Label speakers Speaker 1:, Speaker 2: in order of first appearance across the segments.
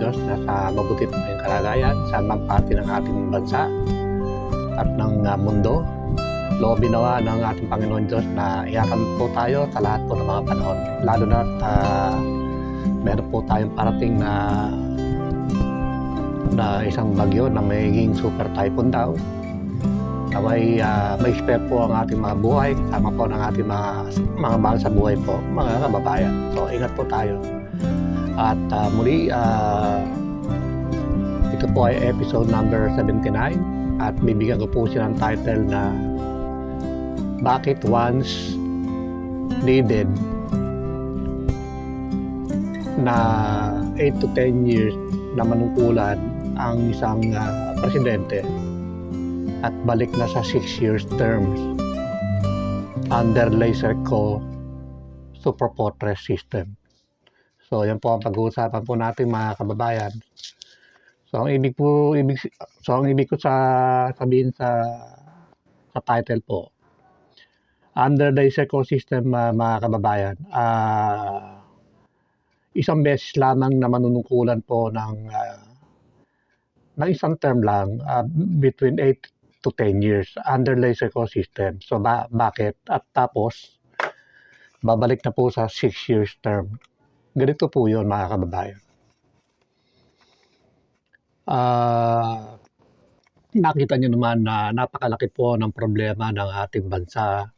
Speaker 1: Diyos na sa mabuti po yung kalagayan sa mang parte ng ating bansa at ng ah, mundo. Loobin nawa ng ating Panginoon Diyos na iyakan po tayo sa lahat po ng mga panahon. Lalo na uh, meron po tayong parating na na isang bagyo na magiging super typhoon daw Naway uh, may spare po ang ating mga buhay, kasama po ng ating mga, mga mahal sa buhay po, mga kababayan. So, ingat po tayo. At uh, muli, uh, ito po ay episode number 79 at bibigyan ko po siya ng title na Bakit Once Needed na 8 to 10 years na manungkulan ang isang uh, presidente at balik na sa 6 years terms under laser co super fortress system. So yan po ang pag-uusapan po natin mga kababayan. So ang ibig po ibig so ang ibig ko sa sabihin sa sa title po under laser co system uh, mga kababayan uh, isang beses lamang na manunungkulan po ng uh, ng isang term lang uh, between 8 to 10 years under laser co system. So ba bakit? At tapos, babalik na po sa 6 years term. Ganito po yun mga kababayan. Uh, nakita nyo naman na napakalaki po ng problema ng ating bansa.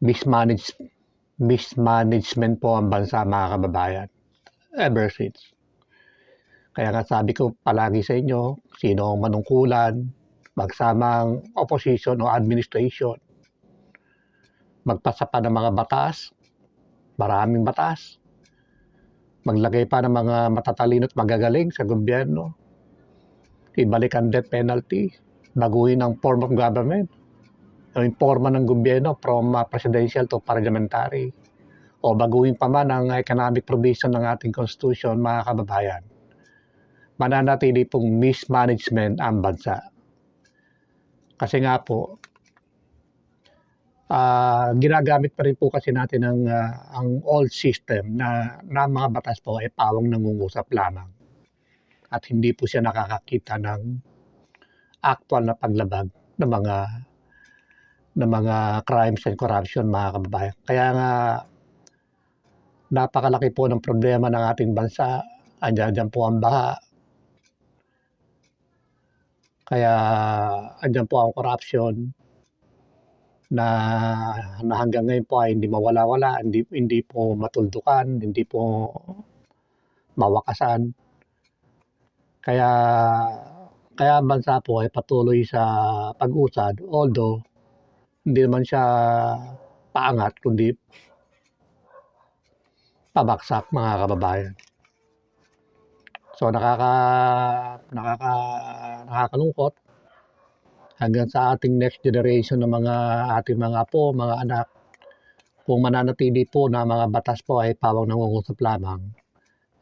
Speaker 1: Mismanage, mismanagement po ang bansa mga kababayan. Ever since. Kaya nga sabi ko palagi sa inyo, sino ang manungkulan, magsamang opposition o administration, magpasa pa ng mga batas, maraming batas, maglagay pa ng mga matatalino at magagaling sa gobyerno, ibalik ang death penalty, baguhin ang form of government, yung forma ng gobyerno from uh, presidential to parliamentary, o baguhin pa man ang economic provision ng ating constitution, mga kababayan. Mananatili pong mismanagement ang bansa. Kasi nga po, uh, ginagamit pa rin po kasi natin ang, uh, ang old system na, na mga batas po ay pawang nangungusap lamang. At hindi po siya nakakakita ng actual na paglabag ng mga ng mga crimes and corruption mga kababayan. Kaya nga napakalaki po ng problema ng ating bansa. Andiyan dyan po ang baha, kaya andyan po ang corruption na, na hanggang ngayon po ay hindi mawala-wala, hindi, hindi po matuldukan, hindi po mawakasan. Kaya kaya ang bansa po ay patuloy sa pag-usad, although hindi naman siya paangat, kundi pabaksak mga kababayan. So nakaka nakaka nakakalungkot hanggang sa ating next generation ng mga ating mga apo, mga anak kung mananatili po na mga batas po ay pawang nangungusap lamang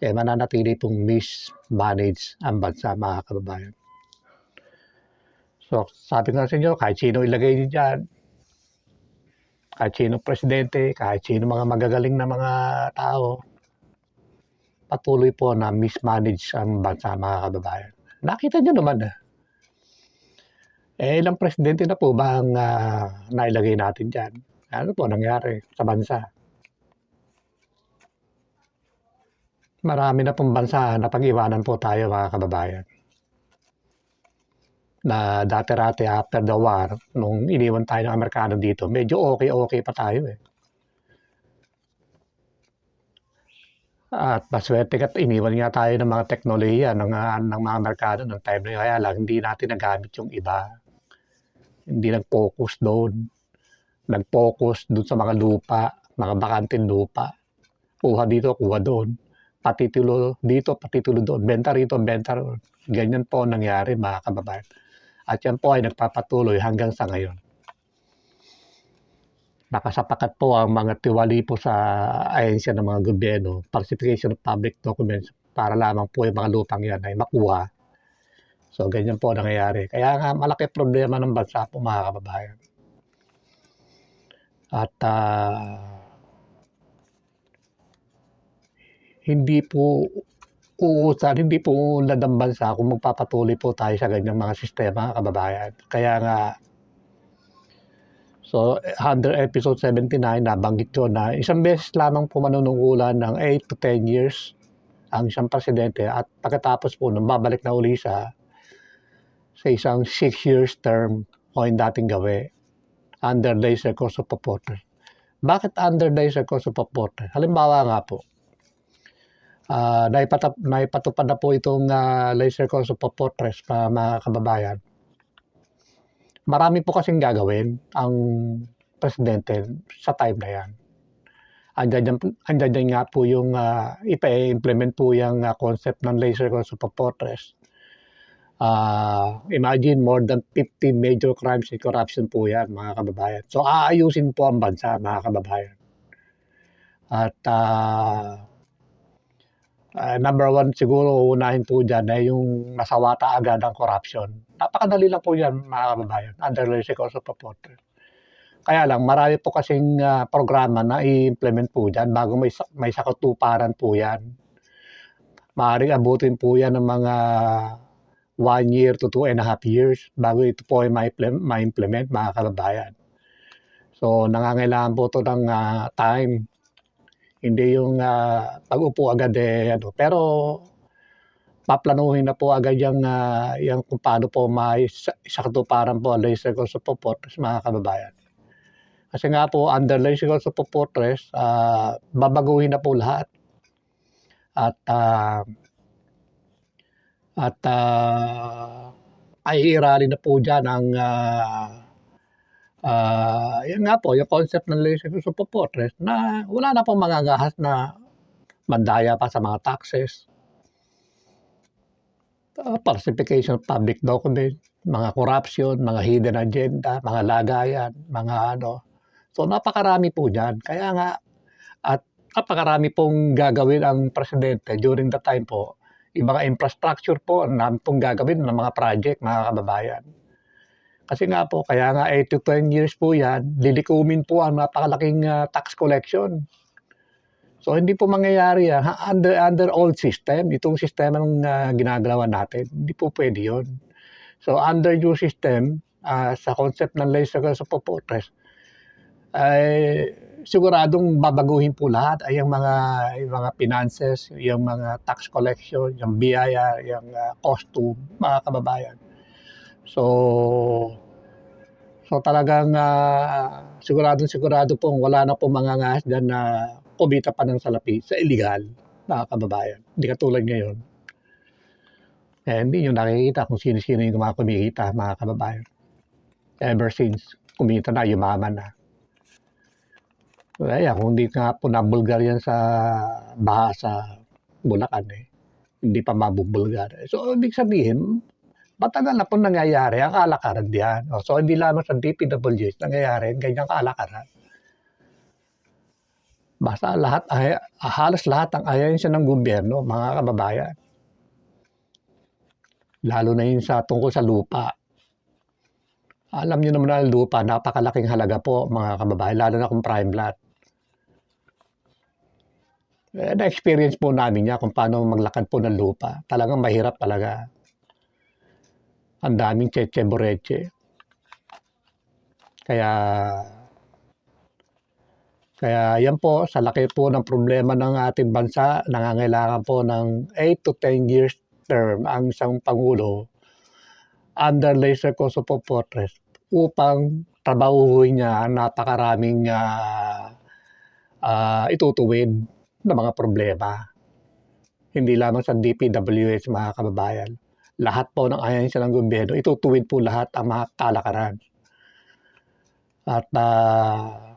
Speaker 1: eh mananatili pong mismanage ang bansa mga kababayan. So sabi nga sa inyo, kahit sino ilagay niyo dyan, kahit sino presidente, kahit sino mga magagaling na mga tao, patuloy po na mismanage ang bansa mga kababayan. Nakita nyo naman eh. Eh, ilang presidente na po ba ang uh, nailagay natin dyan? Ano po nangyari sa bansa? Marami na pong bansa na pag-iwanan po tayo mga kababayan. Na dati-rati after the war, nung iniwan tayo ng Amerikano dito, medyo okay-okay pa tayo eh. At maswerte ka't iniwan nga tayo ng mga teknolohiya ng, uh, ng mga merkado ng time na yun. Kaya lang, hindi natin nagamit yung iba. Hindi nag-focus doon. Nag-focus doon sa mga lupa, mga bakanting lupa. Kuha dito, kuha doon. Patitulo dito, patitulo doon. Benta rito, benta roon. Ganyan po nangyari mga kababayan. At yan po ay nagpapatuloy hanggang sa ngayon nakasapakat po ang mga tiwali po sa ahensya ng mga gobyerno, falsification of public documents para lamang po yung mga lupang yan ay makuha So, ganyan po nangyayari. Kaya nga malaki problema ng bansa po mga kababayan. At ah, hindi po uusan, hindi po uunlad ang bansa kung magpapatuloy po tayo sa ganyang mga sistema, kababayan. Kaya nga, so under episode 79, nabanggit ko na isang beses lamang po manunungkulan ng 8 to 10 years ang isang presidente at pagkatapos po nung babalik na uli sa sa isang 6 years term o yung dating gawi under the circles of purpose. Bakit under the circles of purpose? Halimbawa nga po, uh, naipatap, naipatupad na po itong uh, laser course of purpose pa mga kababayan. Marami po kasing gagawin ang presidente sa time na yan. Andiyan, andiyan nga po yung uh, ipa-implement po yung uh, concept ng laser course of purpose Uh, imagine more than 50 major crimes and corruption po yan mga kababayan. So aayusin po ang bansa mga kababayan. At uh, uh, number one siguro unahin po dyan ay yung masawata agad ang corruption. Napakadali lang po yan mga kababayan. Under the course of supporter. Kaya lang, marami po kasing uh, programa na i-implement po dyan bago may, may sakatuparan po yan. Maaaring abutin po yan ng mga one year to two and a half years bago ito po ay ma-implement mga kababayan. So nangangailangan po ito ng uh, time. Hindi yung uh, pag-upo agad eh ano. Pero paplanuhin na po agad yung, uh, yung kung paano po may sakatuparan po ang laser course of fortress mga kababayan. Kasi nga po under laser course of fortress, uh, babaguhin na po lahat. At uh, at uh, ay irali na po dyan ang uh, uh, yan nga po, yung concept ng super fortress na wala na pong magagahas na mandaya pa sa mga taxes, uh, falsification of public document, mga corruption, mga hidden agenda, mga lagayan, mga ano. So napakarami po dyan. Kaya nga, at napakarami pong gagawin ang presidente during the time po yung mga infrastructure po, ang namin gagawin ng mga project, mga kababayan. Kasi nga po, kaya nga 8 to 10 years po yan, lilikumin po ang napakalaking uh, tax collection. So hindi po mangyayari yan. Ha, under, under old system, itong sistema ng uh, ginagawa natin, hindi po pwede yun. So under new system, uh, sa concept ng laser sa popotres, ay siguradong babaguhin po lahat ay yung mga yung mga finances, yung mga tax collection, yung biyaya, yung uh, costume, mga kababayan. So So talagang uh, siguradong sigurado pong wala na pong mga ngas dyan na kumita pa ng salapi sa illegal, mga kababayan. Hindi katulad ngayon. Eh, hindi nyo nakikita kung sino-sino yung mga kumikita, mga kababayan. Ever since, kumita na, yumaman na. Kaya kung hindi nga po nabulgar yan sa baha sa Bulacan eh, hindi pa mabubulgar. So, ibig sabihin, matagal na po nangyayari ang kalakaran diyan. So, hindi lamang sa DPWH nangyayari ganyang kalakaran. Basta lahat, ay, halos lahat ang ayayin siya ng gobyerno, mga kababayan. Lalo na yun sa tungkol sa lupa. Alam niyo naman na lupa, napakalaking halaga po mga kababayan, lalo na kung prime lot. Eh, na-experience po namin niya kung paano maglakad po ng lupa. Talagang mahirap talaga. Ang daming cheche boreche. Kaya kaya yan po, sa laki po ng problema ng ating bansa, nangangailangan po ng 8 to 10 years term ang isang Pangulo under laser course of fortress upang trabahuhin niya ang napakaraming uh, uh, itutuwid na mga problema. Hindi lamang sa DPWH mga kababayan. Lahat po ng ahensya ng gobyerno, itutuwid po lahat ang mga kalakaran. At uh,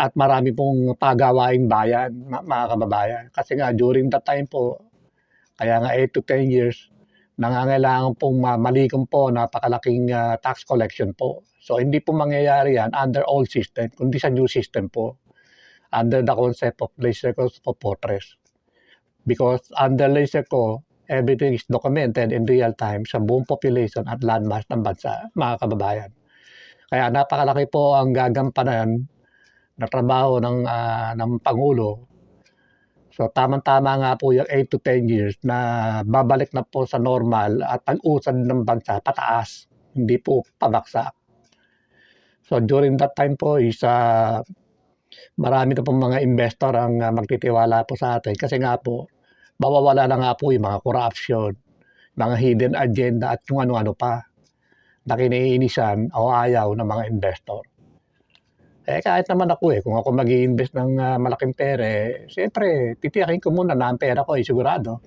Speaker 1: at marami pong pagawaing bayan, mga kababayan. Kasi nga, during that time po, kaya nga 8 to 10 years, nangangailangan pong malikom po napakalaking uh, tax collection po. So, hindi po mangyayari yan under old system, kundi sa new system po under the concept of laser co for fortress. Because under co, everything is documented in real time sa buong population at landmass ng bansa, mga kababayan. Kaya napakalaki po ang gagampanan na trabaho ng, ah, ng Pangulo. So tamang-tama nga po yung 8 to 10 years na babalik na po sa normal at ang usad ng bansa pataas, hindi po pabaksak. So during that time po is ah, marami na pong mga investor ang ah, magtitiwala po sa atin kasi nga po mawawala na nga po yung mga corruption, mga hidden agenda at kung ano-ano pa na kiniinisan o ayaw ng mga investor. Eh kahit naman ako eh, kung ako mag invest ng ah, malaking pera, eh, siyempre titiyakin ko muna na ang pera ko ay sigurado.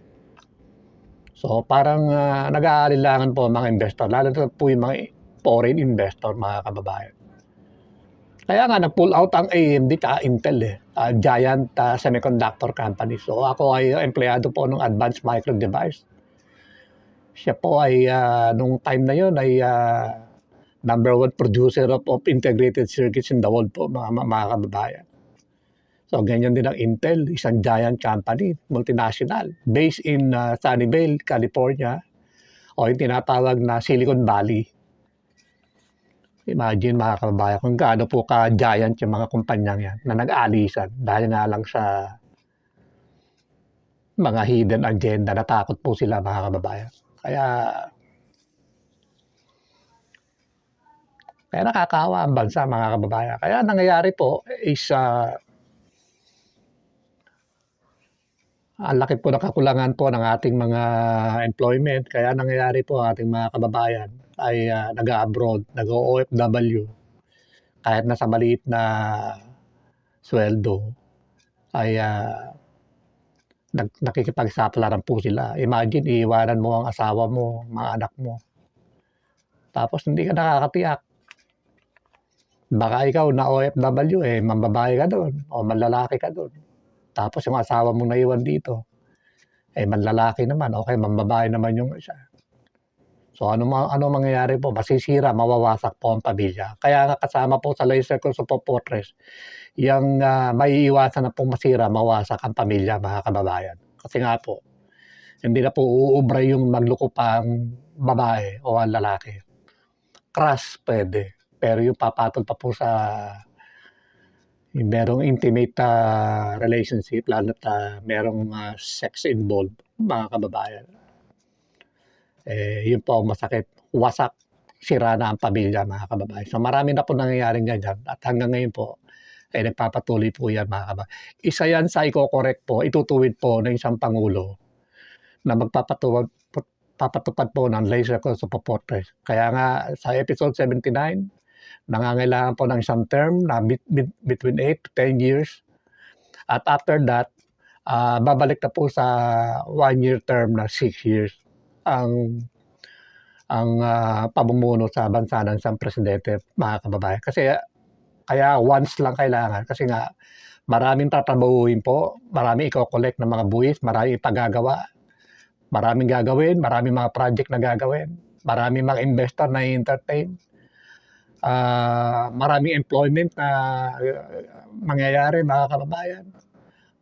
Speaker 1: So parang ah, nag-aalilangan po ang mga investor, lalo na po yung mga foreign investor, mga kababayan. Kaya nga nag-pull out ang AMD at Intel eh, ah, giant ah, semiconductor company. So ako ay empleyado po ng Advanced Micro Device. Siya po ay ah, nung time na yon ay ah, number one producer of, of integrated circuits in the world po mga, mga, kababayan. So ganyan din ang Intel, isang giant company, multinational, based in ah, Sunnyvale, California, o yung tinatawag na Silicon Valley. Imagine mga kababayan kung gaano po ka-giant yung mga kumpanyang yan na nag-alisan dahil nga lang sa mga hidden agenda. Natakot po sila mga kababayan. Kaya kaya nakakawa ang bansa mga kababayan. Kaya nangyayari po is ah, ang laki po ng kakulangan po ng ating mga employment. Kaya nangyayari po ang ating mga kababayan ay ah, nag-abroad, nag-OFW. Kahit nasa maliit na sweldo ay ah, nag, nakikipagsapalaran po sila. Imagine, iiwanan mo ang asawa mo, mga anak mo. Tapos hindi ka nakakatiyak. Baka ikaw na OFW, eh, mambabae ka doon o manlalaki ka doon. Tapos yung asawa mo naiwan dito, eh, manlalaki naman, okay, mambabae naman yung isa. So ano, ano mangyayari po? Masisira, mawawasak po ang pamilya. Kaya nga kasama po sa laser ko sa Popotres, yung ah, maiiwasan na pong masira, mawasak ang pamilya, mga kababayan. Kasi nga po, hindi na po uubra yung magluko pa ang babae o ang lalaki. Crush pwede. Pero yung papatol pa po sa merong intimate ah, relationship, lalo na merong ah, sex involved, mga kababayan. Eh, yun po masakit. Wasak, sira na ang pamilya, mga kababayan. So marami na po nangyayaring ganyan. At hanggang ngayon po, eh, nagpapatuloy po yan, mga kababayan. Isa yan sa i-correct po, itutuwid po ng isang Pangulo na magpapatuwad papatupad po ng laser ko sa Popotres. Kaya nga sa episode 79, nangangailangan po ng isang term na bit- bit- between 8 to 10 years. At after that, ah, babalik na po sa one-year term na 6 years ang ang ah, pamumuno sa bansa ng isang presidente, mga kababayan. Kasi kaya once lang kailangan. Kasi nga maraming tatrabahuin po, marami i-collect ng mga buwis, marami ipagagawa, maraming gagawin, maraming mga project na gagawin, maraming mga investor na i-entertain, ah, maraming employment na uh, mangyayari mga kababayan.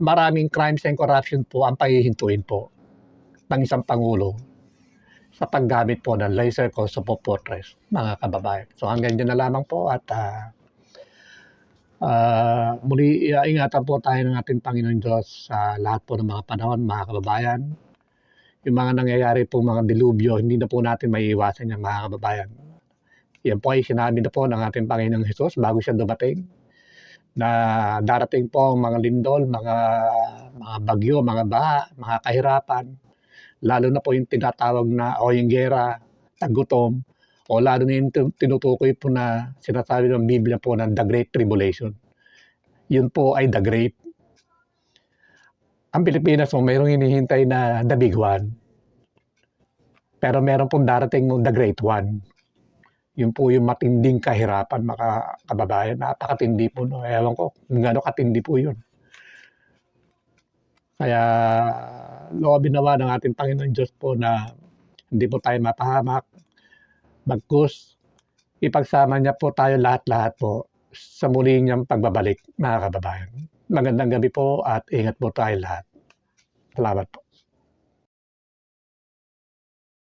Speaker 1: Maraming crimes and corruption po ang pahihintuin po ng isang Pangulo sa paggamit po ng laser Popotres, mga kababayan. So hanggang dyan na lamang po at ah, ah, muli uh, po tayo ng ating Panginoon Diyos sa lahat po ng mga panahon, mga kababayan. Yung mga nangyayari po mga dilubyo, hindi na po natin maiiwasan yan, mga kababayan. Yan po ay sinabi na po ng ating Panginoong Hesus bago siya dumating na darating po ang mga lindol, mga mga bagyo, mga baha, mga kahirapan, lalo na po yung tinatawag na o yung gera, tagutom, o lalo na yung tin- tinutukoy po na sinasabi ng Biblia po ng The Great Tribulation. Yun po ay The Great. Ang Pilipinas mo, mayroong hinihintay na The Big One. Pero meron pong darating mo The Great One. Yun po yung matinding kahirapan, mga kababayan. Napakatindi po. No? Ewan ko kung gaano katindi po yun. Kaya loobin nawa ng ating Panginoon Diyos po na hindi po tayo mapahamak. Bagkus, ipagsama niya po tayo lahat-lahat po sa muli niyang pagbabalik, mga kababayan. Magandang gabi po at ingat po tayo lahat. Salamat po.